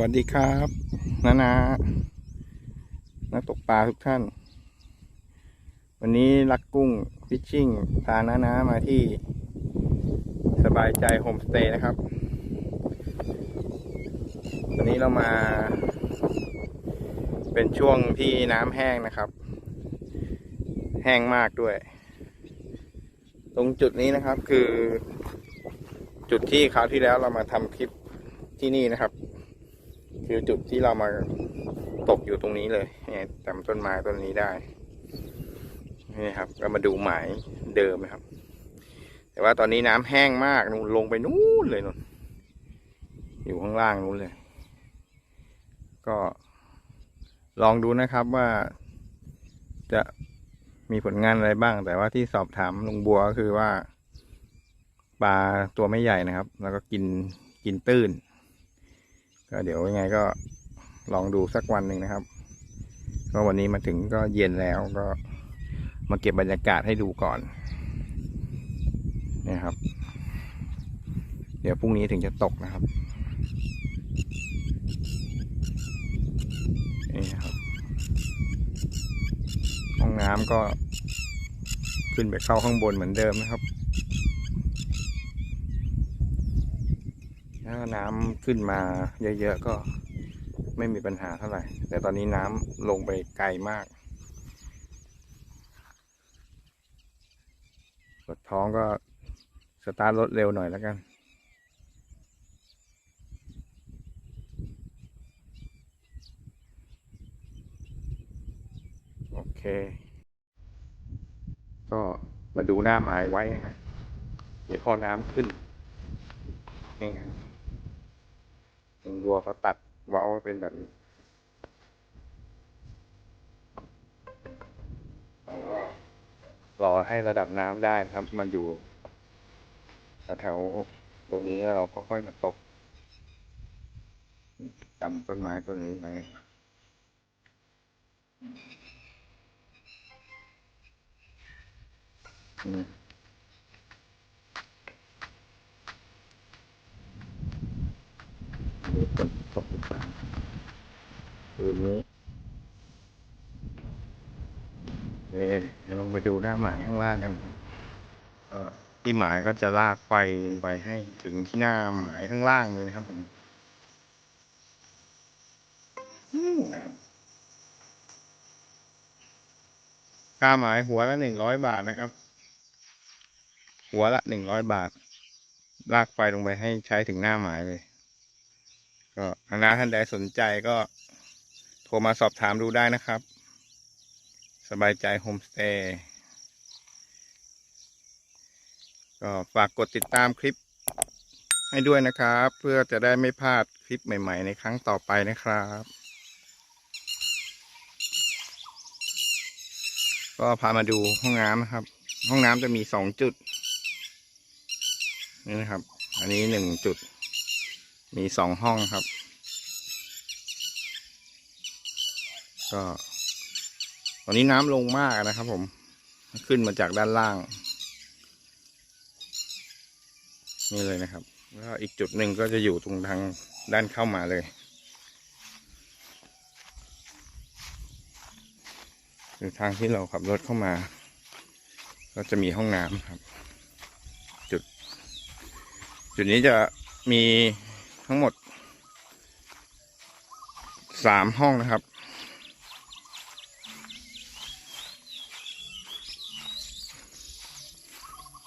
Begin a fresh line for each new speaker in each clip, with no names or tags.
วัสดีครับนานา นักตกปลาทุกท่าน วันนี้ลักกุ้งฟิชชิ่งพานานามาที่สบายใจโฮมสเตย์นะครับ วันนี้เรามา เป็นช่วงที่น้ำแห้งนะครับ แห้งมากด้วย ตรงจุดนี้นะครับคือ จุดที่คราวที่แล้วเรามาทำคลิปที่นี่นะครับ คือจุดที่เรามาตกอยู่ตรงนี้เลยเนี่ยจำต้นไม้ต้นนี้ได้นี่ครับก็มาดูหมายเดิมนะครับ แต่ว่าตอนนี้น้ำแห้งมากนู่นลงไปนู่นเลยนู่นอยู่ข้างล่างนู่นเลย ก็ลองดูนะครับว่าจะมีผลงานอะไรบ้าง แต่ว่าที่สอบถามลุงบัวก็คือว่าปลาตัวไม่ใหญ่นะครับ แล้วก็กินกินตื้น ก็เดี๋ยวยังไงก็ลองดูสักวันหนึ่งนะครับก็วันนี้มาถึงก็เย็นแล้วก็มาเก็บบรรยากาศให้ดูก่อนนี่ครับ เดี๋ยวพรุ่งนี้ถึงจะตกนะครับนี่ครับห้องน้ำก็ขึ้นไปเข้าข้างบนเหมือนเดิมนะครับ ถ้าน้ำขึ้นมาเยอะๆก็ไม่มีปัญหาเท่าไหร่ แต่ตอนนี้น้ำลงไปไกลมากปวดท้องก็สตาร์ทรถเร็วหน่อยแล้วกันโอเค ก็มาดูหน้าหมายไว้นะเดี๋ยวพอน้ำขึ้นนี่ไงต รงรัวเขาตัดเว้าเป็นแบบนี้รอให้ระดับน้ำได้ครับ มันอยู่แถวตรงนี้เราก็ค่อยมาตกจำต้นไม้ต้นนี้ไว้อืมฝนตกหรือเปล่า คืนนี้เดี๋ยวลงไปดูหน้าหมายข้างล่างกันที่หมายก็จะลากไฟไปให้ถึงที่หน้าหมายข้างล่างเลยนะครับผมค่าหมายหัวละหนึ่งร้อยบาทนะครับ หัวละหนึ่งร้อยบาท ลากไฟลงไปให้ใช้ถึงหน้าหมายเลย ก็คณะท่านใดสนใจก็ รมาสอบถามดูได้นะครับ สบายใจโฮมสเตย์ก็ฝากกดติดตามคลิปให้ด้วยนะครับ เพื่อจะได้ไม่พลาดคลิปใหม่ ๆ ในครั้งต่อไปนะครับ ก็พามาดูห้องน้ำนะครับ ห้องน้ำจะมีสองจุด นี่นะครับ อันนี้หนึ่งจุด มีสองห้องครับ ก็ ตอนนี้น้ำลงมากนะครับ ผม ขึ้นมาจากด้านล่าง นี่เลยนะครับ แล้วอีกจุดหนึ่งก็จะอยู่ตรงทางด้านเข้ามาเลย หรือทางที่เราขับรถเข้ามา ก็จะมีห้องน้ำครับ จุด จุดนี้จะมีทั้งหมดสามห้องนะครับ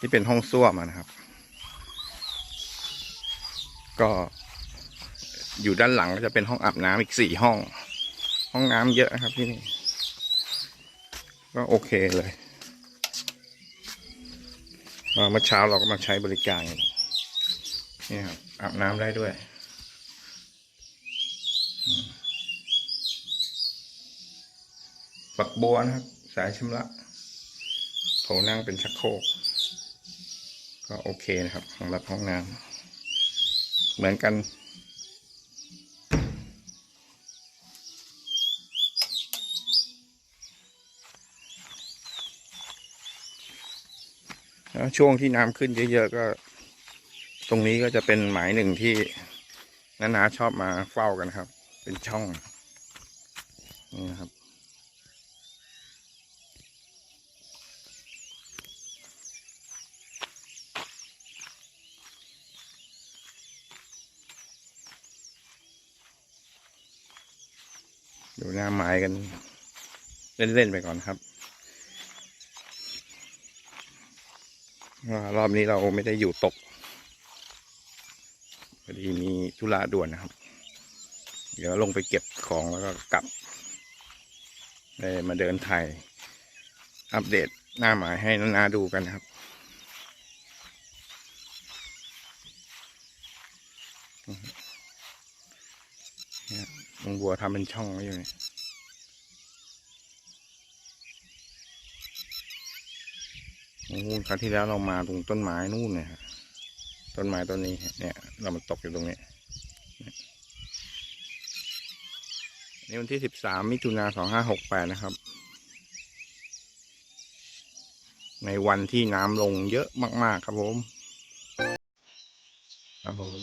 ที่เป็นห้องส้วมนะครับ ก็อยู่ด้านหลังก็จะเป็นห้องอาบน้ำอีกสี่ห้อง ห้องน้ำเยอะครับที่นี่ ก็โอเคเลยเอ่อเมื่อเช้าเราก็มาใช้บริการนนี่ครับอาบน้ำได้ด้วยฝักบัวนะครับ สายชำระโถนั่งเป็นชักโครก ก็โอเคนะครับสำหรับห้องน้ำเหมือนกัน ช่วงที่น้ำขึ้นเยอะๆก็ ตรงนี้ก็จะเป็นหมายหนึ่งที่นานาชอบมาเฝ้ากันครับ เป็นช่องนี่นะครับ ดูหน้าไม้กัน เล่น ๆ ไปก่อนครับว่ารอบนี้เราไม่ได้อยู่ตกพอดีมีธุระด่วนนะครับ เดี๋ยวลงไปเก็บของแล้วก็กลับได้มาเดินถ่ายอัปเดตหน้าหมายให้นานาดูกันครับเนี่ยลุ งบัวทำเป็นช่องไว้อยู่เนี่ยนู่นครั้งที่แล้วเรามาตรงต้นไม้นู่นเนี่ยต้นไม้ต้นนี้เนี่ย เรามาตกอยู่ตรงนี้เนี่ยนี่วันที่สิบสามมิถุนาสองห้าหกแปดนะครับ ในวันที่น้ำลงเยอะมาก ๆ ครับผม ครับผม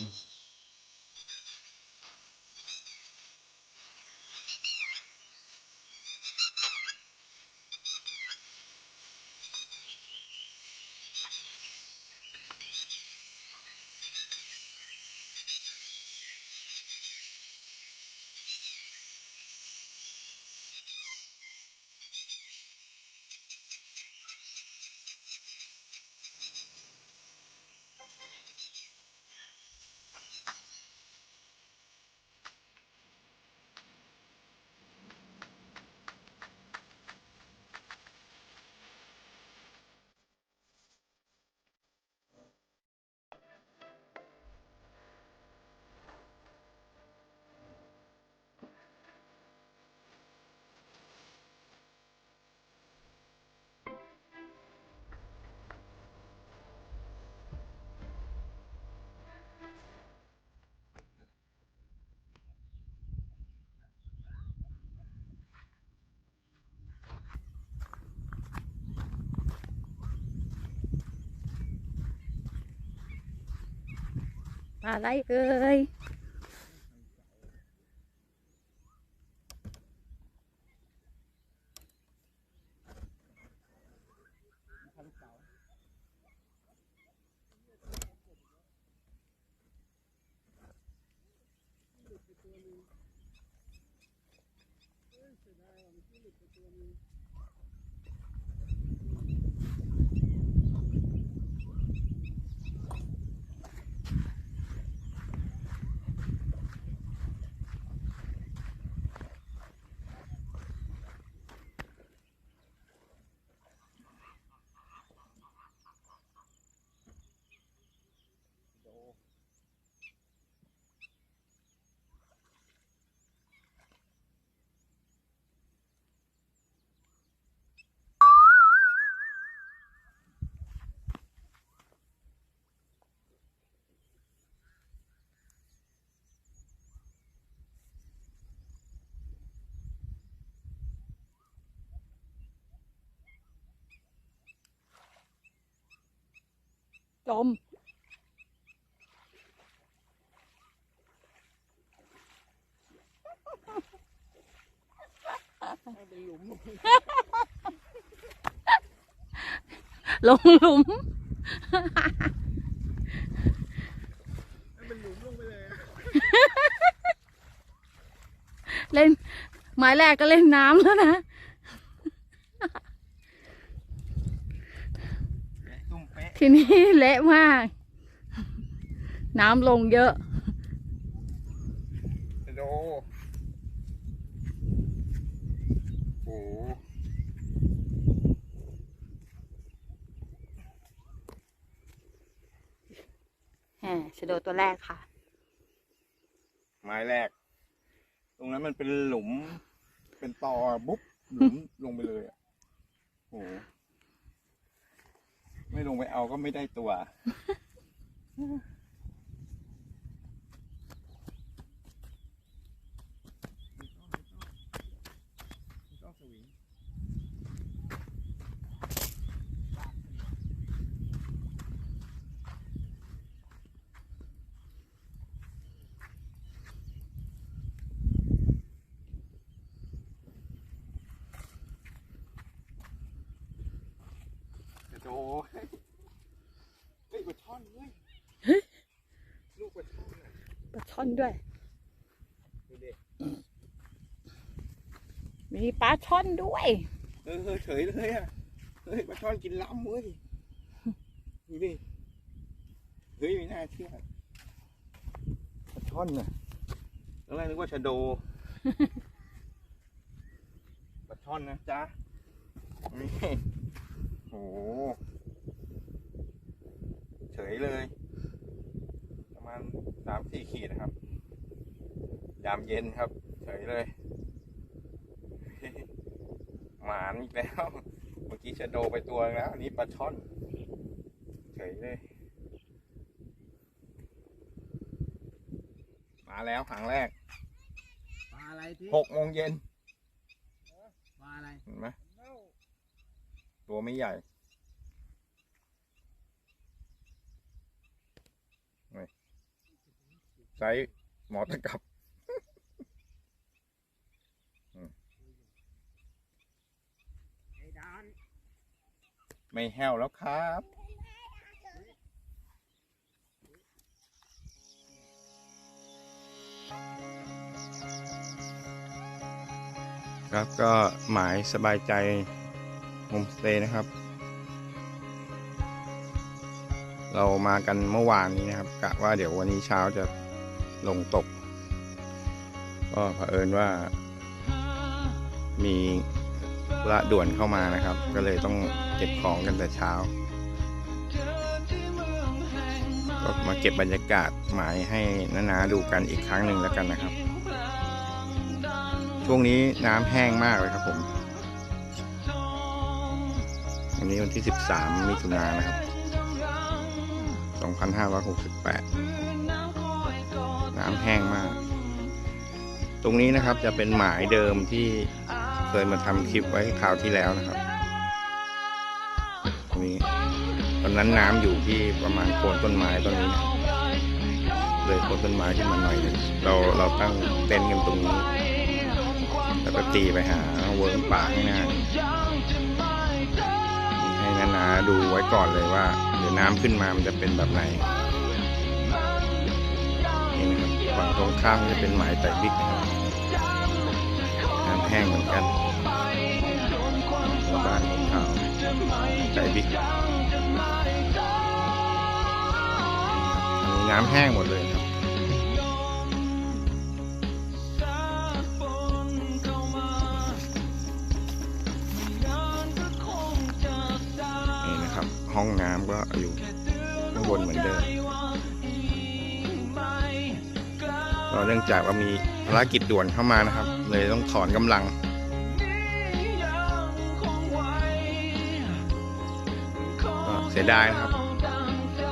ปลาอะ ม ลงหลุม เล่นหมายแรกก็เล่นน้ำแล้วนะ
ตุ้มเป๊ะ
ทีนี้เละมาก น้ำลงเยอะ
โดโอ้โห
แหมชะโดตัวแรกค่ะ
ไม้แรก ตรงนั้นมันเป็นหลุม เป็นตอบุ๊บหลุมลงไปเลยอะโอ้โห ไม่ลงไปเอาก็ไม่ได้ตัว
อ้ยไอ้ปลาช่อนเว้ย
ลูกปลาช่อน
ปลาช่อน
ด้วย
มีปลาช่อนด้วย
เออเฉยเลยอะเฮ้ยปลาช่อนกินล้ำเว้ยดูดิเฮ้ยไม่น่าเชื่อปลาช่อนน่ะตอนแรกนึกว่าชะโดปลาช่อนนะจ้านี่ โอ้โหเฉยเลย ประมาณสามสี่ขีดนะครับ ยามเย็นครับ เฉยเลย หมานอีกแล้ว เมื่อกี้ชะโดไปตัวนึงแล้ว อันนี้ปลาช่อน เฉยเลย มาแล้วครั้งแรก
ปลาอะไรที่
หกโมงเย็น
ปลาอะไร
เห็นไหม ตัวไม่ใหญ่นี่ไซส์หมอตะกับ
ไม่
แห้วแล้วครับ ครับก็หมายสบายใจ มสเตย์นะครับ เรามากันเมื่อวานนี้นะครับกะว่าเดี๋ยววันนี้เช้าจะลงตก ก็เผอิญว่า มีธุระด่วนเข้ามานะครับ ก็เลยต้องเก็บของกันแต่เช้า ก็มาเก็บบรรยากาศหมายให้นาๆดูกันอีกครั้งหนึ่งแล้วกันนะครับ ช่วงนี้น้ำแห้งมากเลยครับผม วันนี้วันที่ 13 มิถุนายนนะครับ 2568 น้ำแห้งมาก ตรงนี้นะครับจะเป็นหมายเดิมที่เคยมาทำคลิปไว้คราวที่แล้วนะครับตรงนี้ตอนนั้นน้ำอยู่ที่ประมาณโคนต้นไม้ต้นนี้นะเลยโคนต้นไม้ขึ้นมาหน่อยนึงเราเราตั้งเต็นท์กันตรงนี้ แล้วก็ตีไปหาเวิร์กป่าข้างหน้านี่ให้นานา ดูไว้ก่อนเลยว่าเดี๋ยวน้ำขึ้นมามันจะเป็นแบบไหนนี่นะครับฝั่งตรงข้ามจะเป็นหมายไต่บิ๊กนะครับน้ำแห้งเหมือนกันบ้านของเขาไต่บิ๊กอันนี้น้ำแห้งหมดเลยครับ ห้องน้ำก็อยู่ข้างบนเหมือนเดิมก็เนื่องจากว่ามีภารกิจด่วนเข้ามานะครับ เลยต้องถอนกำลังเสียดายนะครับ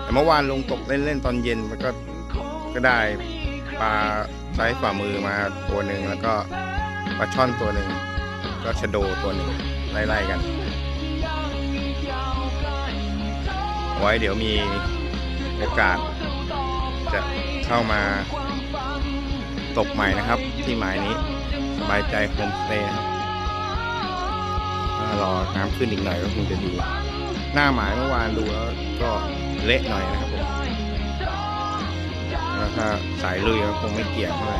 แต่เมื่อวานลงตกเล่นๆตอนเย็นมันก็ก็ได้ปลาไซส์ฝ่ามือมาตัวหนึ่งแล้วก็ปลาช่อนตัวหนึ่งก็ชะโดตัวหนึ่งไล่ๆกัน ไว้เดี๋ยวมีโอกาส จะเข้ามาตกใหม่นะครับ ที่หมายนี้สบายใจโฮมสเตย์ครับรอน้ำขึ้นอีกหน่อยก็คงจะดี หน้าหมายเมื่อวานดูแล้วก็เละหน่อยนะครับผมแล้วถ้าสายลุยก็คงไม่เกี่ยงเท่าไหร่